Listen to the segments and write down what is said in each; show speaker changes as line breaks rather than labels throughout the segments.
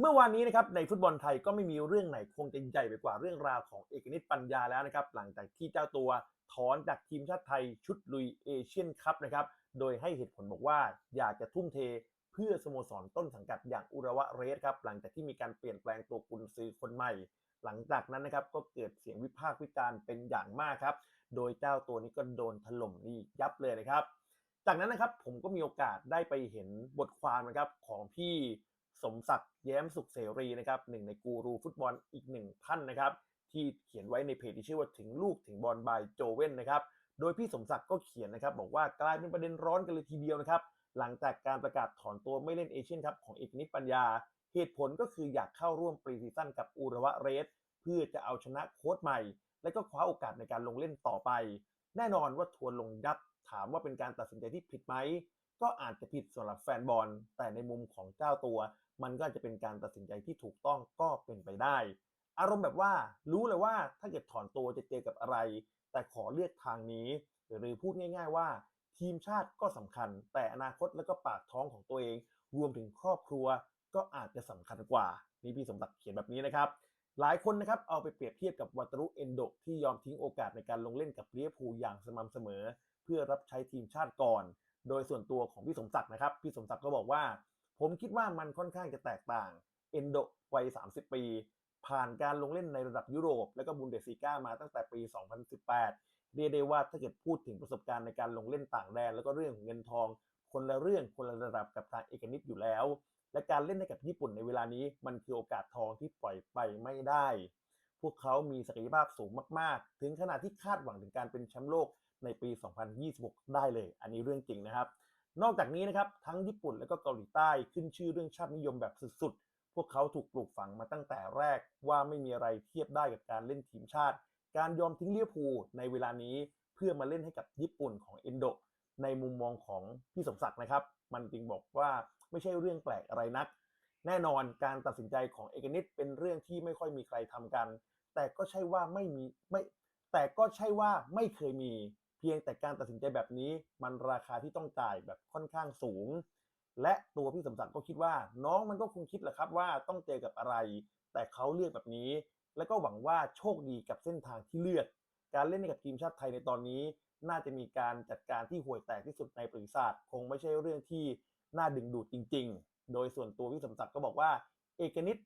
เมื่อวานนี้นะครับในฟุตบอลไทยก็ไม่มีเรื่องไหนคงจะใหญ่ไปกว่าเรื่องราวของเอกนิตปัญญาแล้วนะครับ หลังจากที่เจ้าตัวถอนจากทีมชาติไทยชุดลุยเอเชียนคัพนะครับ โดยให้เหตุผลบอกว่าอยากจะทุ่มเทเพื่อสโมสรต้นสังกัดอย่างอุระวะเรสครับหลังจากที่มีการเปลี่ยนแปลงตัวกุนซือคนใหม่ หลังจากนั้นนะครับก็เกิดเสียงวิพากษ์วิจารณ์เป็นอย่างมากครับ โดยเจ้าตัวนี้ก็โดนถล่มนี่ยับเลยนะครับ จากนั้นนะครับผมก็มีโอกาสได้ไปเห็นบทความนะครับของพี่ สมศักดิ์แย้มสุขเสรีนะครับหนึ่งในกูรูฟุตบอลอีกหนึ่งท่านนะครับที่เขียนไว้ในเพจที่ชื่อว่าถึงลูกถึงบอลบายโจเว่นนะครับโดยพี่สมศักดิ์ก็เขียนนะครับบอกว่ากลายเป็นประเด็นร้อนกันเลยทีเดียวนะครับหลังจากการประกาศถอนตัวไม่เล่นเอเชียนคัพของเอกนิตปัญญา เหตุผลก็คืออยากเข้าร่วมปรีซีซั่นกับอุระวะเรส เพื่อจะเอาชนะโค้ชใหม่ และก็คว้าโอกาสในการลงเล่นต่อไป แน่นอนว่าทัวร์ลงยับ ถามว่าเป็นการตัดสินใจที่ผิดไหม ก็อาจจะผิดสำหรับแฟนบอล แต่ในมุมของเจ้าตัว มันก็อาจจะเป็นการตัดสินใจที่ถูกต้องก็เป็นไปได้ อารมณ์แบบว่ารู้เลยว่าถ้าเกิดถอนตัวจะเจอกับอะไร แต่ขอเลือกทางนี้ หรือพูดง่าย ๆ ว่า ทีมชาติก็สำคัญ แต่อนาคตและก็ปากท้องของตัวเอง รวมถึงครอบครัวก็อาจจะสำคัญกว่า นี่พี่สมศักดิ์เขียนแบบนี้นะครับหลายคนนะครับเอาไปเปรียบเทียบกับวัตรุเอนโดที่ยอมทิ้งโอกาสในการลงเล่นกับเลียพูอย่างสม่ำเสมอ เพื่อรับใช้ทีมชาติก่อน โดยส่วนตัวของพี่สมศักดิ์นะครับพี่สมศักดิ์ก็บอกว่า ผมคิดว่ามันค่อนข้างจะแตกต่างเอนโดวัย 30 ปี ผ่านการลงเล่นในระดับยุโรป และก็บุนเดสซีกามาตั้งแต่ปี 2018 เรียกได้ว่าถ้าเกิดพูดถึงประสบการณ์ในการลงเล่นต่างแดน แล้วก็เรื่องของเงินทอง คนละเรื่องคนละระดับกับทางเอกนิตอยู่แล้ว และการเล่นให้กับญี่ปุ่นในเวลานี้มันคือโอกาสทองที่ปล่อยไปไม่ได้ พวกเขามีศักยภาพสูงมากๆ ถึงขนาดที่คาดหวังถึงการเป็นแชมป์โลกในปี 2026 ได้เลย อันนี้เรื่องจริงนะครับ นอกจากนี้นะครับ ทั้งญี่ปุ่นและก็เกาหลีใต้ขึ้นชื่อเรื่องชาตินิยมแบบสุดๆ พวกเขาถูกปลูกฝังมาตั้งแต่แรกว่าไม่มีอะไรเทียบได้กับการเล่นทีมชาติ การยอมทิ้งเลียพูในเวลานี้เพื่อมาเล่นให้กับญี่ปุ่นของเอนโด ในมุมมองของพี่สมศักดิ์นะครับ มันจึงบอกว่าไม่ใช่เรื่องแปลกอะไรนัก แน่นอนการตัดสินใจของเอกนิตเป็นเรื่องที่ไม่ค่อยมีใครทำกัน แต่ก็ใช่ว่าไม่มีไม่แต่ก็ใช่ว่าไม่เคยมี เพียงแต่การตัดสินใจแบบนี้ มันราคาที่ต้องจ่ายแบบค่อนข้างสูง และตัวพี่สมศักดิ์ก็คิดว่า น้องมันก็คงคิดแหละครับว่าต้องเจอกับอะไร แต่เขาเลือกแบบนี้ แล้วก็หวังว่าโชคดีกับเส้นทางที่เลือก การเล่นกับทีมชาติไทยในตอนนี้ น่าจะมีการจัดการที่ห่วยแตกที่สุดในประวัติศาสตร์ คงไม่ใช่เรื่องที่น่าดึงดูดจริง ๆ โดยส่วนตัวพี่สมศักดิ์ก็บอกว่า เอกนิต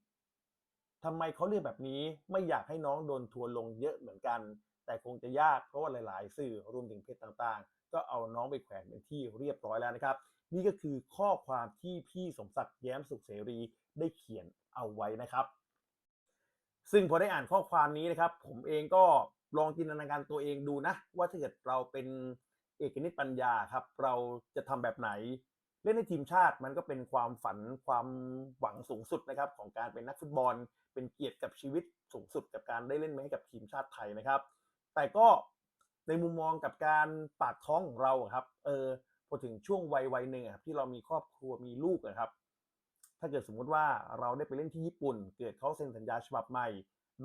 ทำไมเขาเลือกแบบนี้ไม่อยากให้น้องโดนทัวร์ลงเยอะเหมือนกัน แต่คงจะยากเพราะว่าหลาย ๆ สื่อรวมถึงเพจต่างๆ ก็เอาน้องไปแขวนเป็นที่เรียบร้อยแล้วนะครับ นี่ก็คือข้อความที่พี่สมศักดิ์แย้มสุขเสรีได้เขียนเอาไว้นะครับ ซึ่งพอได้อ่านข้อความนี้นะครับ ผมเองก็ลองจินตนาการตัวเองดูนะ ว่าถ้าเกิดเราเป็นเอกนิตปัญญาครับ เราจะทำแบบไหน เล่นในทีมชาติมันก็เป็นความฝันความหวังสูงสุดนะครับของการเป็นนักฟุตบอล เป็นเกียรติกับชีวิตสูงสุดกับการได้เล่นให้กับทีมชาติไทยนะครับ แต่ก็ในมุมมองกับการปากท้องของเราครับเออพอถึงช่วงวัยวัยหนึ่งครับที่เรามีครอบครัวมีลูกนะครับ ถ้าเกิดสมมุติว่าเราได้ไปเล่นที่ญี่ปุ่น เกิดเขาเซ็นสัญญาฉบับใหม่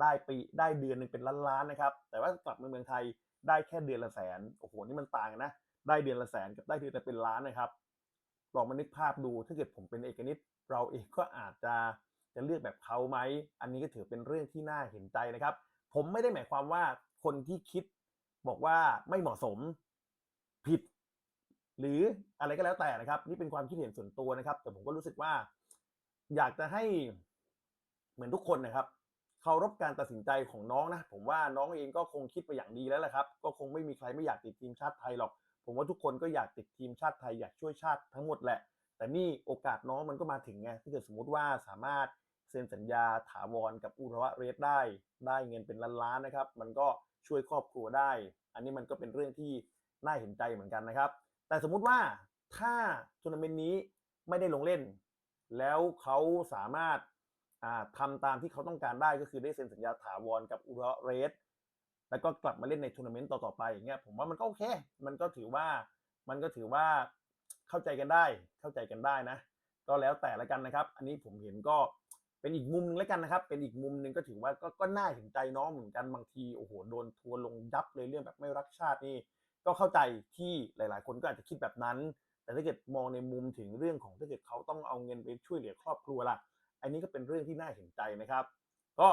ได้ปีได้เดือนหนึ่งเป็นล้านๆนะครับ แต่ว่ากลับมาเมืองไทยได้แค่เดือนละแสนโอ้โหนี่มันต่างนนะได้เดือนละแสนกับได้เดือนละเป็นล้านนะครับ ลองมานึกภาพดู ถ้าเกิดผมเป็นเอกนิตเราเองก็อาจจะจะเลือกแบบเขาไหม อันนี้ก็ถือเป็นเรื่องที่น่าเห็นใจนะครับ ผมไม่ได้หมายความว่าคนที่คิดบอกว่าไม่เหมาะสมผิด หรืออะไรก็แล้วแต่นะครับ นี่เป็นความคิดเห็นส่วนตัวนะครับ แต่ผมก็รู้สึกว่า อยากจะให้เหมือนทุกคนนะครับเคารพการตัดสินใจของน้องนะ ผมว่าน้องเองก็คงคิดไปอย่างดีแล้วแหละครับ ก็คงไม่มีใครไม่อยากติดทีมชาติไทยหรอก ผมว่าทุกคนก็อยากติดทีมชาติไทยอยากช่วยชาติทั้งหมดแหละ แต่นี่โอกาสน้องมันก็มาถึงไงถ้าเกิดสมมติว่าสามารถเซ็นสัญญาถาวรกับอุระวะเรสได้ ได้เงินเป็นล้านๆนะครับ มันก็ช่วยครอบครัวได้ อันนี้มันก็เป็นเรื่องที่น่าเห็นใจเหมือนกันนะครับ แต่สมมุติว่าถ้าทัวร์นาเมนต์นี้ไม่ได้ลงเล่น แล้วเขาสามารถทำตามที่เขาต้องการได้ก็คือได้เซ็นสัญญาถาวรกับอุระเรส แล้วก็กลับมาเล่นในทัวร์นาเมนต์ต่อๆไปอย่างเงี้ยผมว่ามันก็โอเค มันก็ถือว่ามันก็ถือว่าเข้าใจกันได้ เข้าใจกันได้นะ ก็แล้วแต่ละกันนะครับ อันนี้ผมเห็นก็เป็นอีกมุมนึงแล้วกันนะครับ เป็นอีกมุมนึงก็ถือว่าก็ก็น่าเห็นใจน้องเหมือนกันบางทีโอ้โหโดนทัวร์ลงยับเลยเรื่องแบบไม่รักชาตินี่ก็เข้าใจที่หลาย ๆ คนก็อาจจะคิดแบบนั้น แต่ถ้าเกิดมองในมุมถึงเรื่องของถ้าเกิดเขาต้องเอาเงินไปช่วยเหลือครอบครัวล่ะ อันนี้ก็เป็นเรื่องที่น่าเห็นใจนะครับ ก็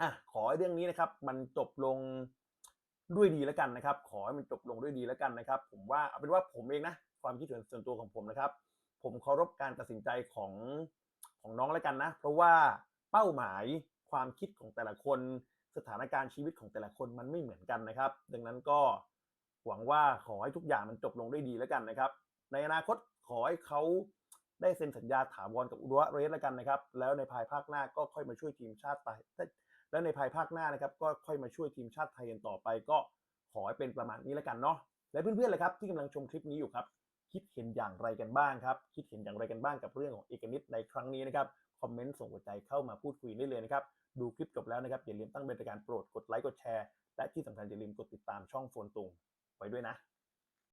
อะขอให้เรื่องนี้นะครับมันจบลงด้วยดีแล้วกันนะครับ ขอให้มันจบลงด้วยดีแล้วกันนะครับ ผมว่าเอาเป็นว่าผมเองนะความคิดเห็นส่วนตัวของผมนะครับ ผมเคารพการตัดสินใจของของน้องแล้วกันนะ เพราะว่าเป้าหมายความคิดของแต่ละคนสถานการณ์ชีวิตของแต่ละคนมันไม่เหมือนกันนะครับ ดังนั้นก็หวังว่าขอให้ทุกอย่างมันจบลงด้วยดีแล้วกันนะครับ ในอนาคตขอให้เขาได้เซ็นสัญญาถาวรกับอุดวะเรสแล้วกันนะครับ แล้วในภายภาคหน้าก็ค่อยมาช่วยทีมชาติไทย แล้วในภายภาคหน้านะครับก็ค่อยมาช่วยทีมชาติไทยกันต่อไป ก็ขอให้เป็นประมาณนี้แล้วกันเนาะและเพื่อนๆเลยครับที่กำลังชมคลิปนี้อยู่ครับคิดเห็นอย่างไรกันบ้างครับ คิดเห็นอย่างไรกันบ้างกับเรื่องของเอกนิตในครั้งนี้นะครับคอมเมนต์ส่งหัวใจเข้ามาพูดคุยได้เลยนะครับดูคลิปจบแล้วนะครับอย่าลืมตั้งเป็นการโปรดกดไลค์กดแชร์และที่สำคัญอย่าลืมกดติดตามช่องโฟนตุงไว้ด้วยนะ